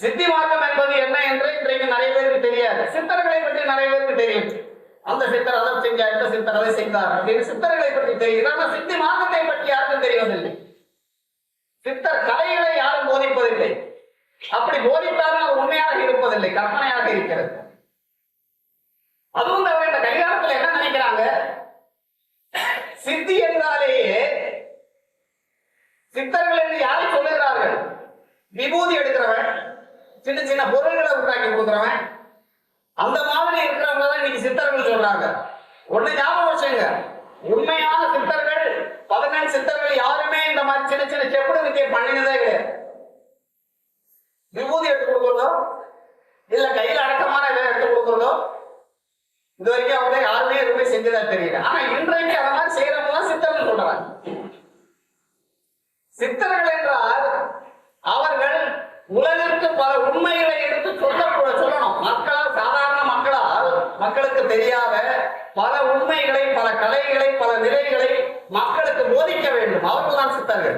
சித்தி மார்க்கம் என்பது என்ன என்று இன்றைக்கு நிறைய பேருக்கு தெரியாது. சித்தர்களை பற்றி நிறைய பேருக்கு தெரியும். அந்த சித்தர் அதை செஞ்சார் இந்த சித்தர் அதை செய்தார். அப்படின்னு சித்தர்களை பற்றி தெரியும் ஆனால் சித்தி மார்க்கத்தை பற்றி யாருக்கும் தெரியவதில்லை சித்தர் கலைகளை யாரும் போதிப்பதில்லை. அப்படி போதித்தாலும் அது உண்மையாக இருப்பதில்லை. கற்பனையாக இருக்கிறது. அதுவும் தவிர இந்த கல்யாணத்துல என்ன நினைக்கிறாங்க? சித்தி என்றாலேயே சித்தர்கள் என்று யாரை சொல்லுகிறார்கள்? விபூதி எடுக்கிறவன் சின்ன சின்ன பொருள்களை உண்டாக்கி கொடுக்குறவன். அந்த மாதிரி இருக்கிறவங்க தான் இன்னைக்கு சித்தர்கள் சொல்றாங்க. ஒண்ணு ஞாபகம் வச்சுங்க உண்மையான சித்தர்கள் பதினெண்டு சித்தர்கள் யாருமே இந்த மாதிரி சின்ன சின்ன செப்புடு வித்தியை பண்ணினதே கிடையாது. விபூதி எடுத்து கொடுக்குறதோ இல்ல கையில அடக்கமான இதை எடுத்து கொடுக்குறதோ இது வரைக்கும் அவங்க யாருமே எதுவுமே செஞ்சதா தெரியல. ஆனா இன்றைக்கு அந்த மாதிரி செய்யறவங்க தான் சித்தர்கள் சொல்றாங்க. சித்தர்கள் என்றால் அவர்கள் உலகிற்கு பல உண்மைகளை எடுத்து சொல்ல சொல்லணும். மக்களால் சாதாரண மக்களால் மக்களுக்கு தெரியாத பல உண்மைகளை பல கலைகளை பல நிலைகளை மக்களுக்கு போதிக்க வேண்டும். அவர்கள் தான் சித்தர்கள்.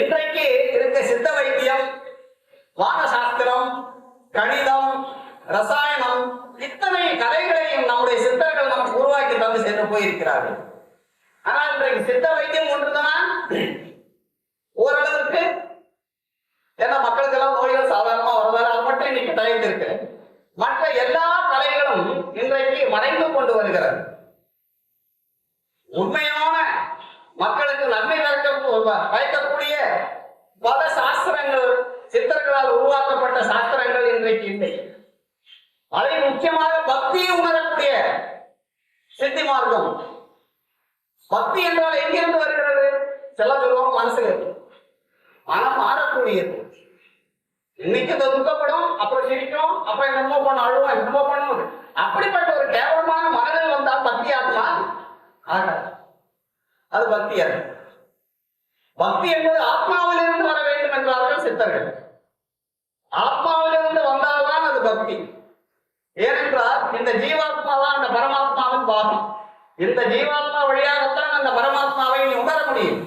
இன்றைக்கு இருக்க சித்த வைத்தியம் வானசாஸ்திரம் கணிதம் ரசாயனம் இத்தனை கலைகளையும் நம்முடைய சித்தர்கள் நமக்கு உருவாக்கி தந்து சென்று போயிருக்கிறார்கள். ஆனால் இன்றைக்கு சித்த வைத்தியம் ஒன்றுதான். மட்டும் மற்ற எல்லா கலைகளும் இன்றைக்கு மறைந்து கொண்டு வருகிறது. உண்மையான மக்களுக்கு நன்மை பயக்க பயக்கக்கூடிய பல சாஸ்திரங்கள் சித்தர்களால் உருவாக்கப்பட்ட சாஸ்திரங்கள் இன்றைக்கு இல்லை. அதை முக்கியமாக பக்தியை உணரக்கூடிய சித்தி மார்க்கம். பக்தி என்றால் எங்கிருந்து வருகிறது? சில சொல்லுவோம் மனசுல மனம் மாறக்கூடியது. இன்னைக்கு இது துக்கப்படும் அப்புறம் சிரிக்கும் அப்புறம் என்னமோ பண்ண அழுவோம் என்னமோ பண்ணும் அப்படிப்பட்ட ஒரு கேவலமான மனதில் வந்தால் பக்தி ஆகுமா ஆகாது. அது பக்தி அல்ல. பக்தி என்பது ஆத்மாவிலிருந்து வர வேண்டும் என்றார்கள் சித்தர்கள். ஆத்மாவிலிருந்து வந்தால்தான் அது பக்தி. ஏனென்றால் இந்த ஜீவாத்மா தான் அந்த பரமாத்மாவின் பாகம். இந்த ஜீவாத்மா வழியாகத்தான் அந்த பரமாத்மாவை நீ உணர முடியும்.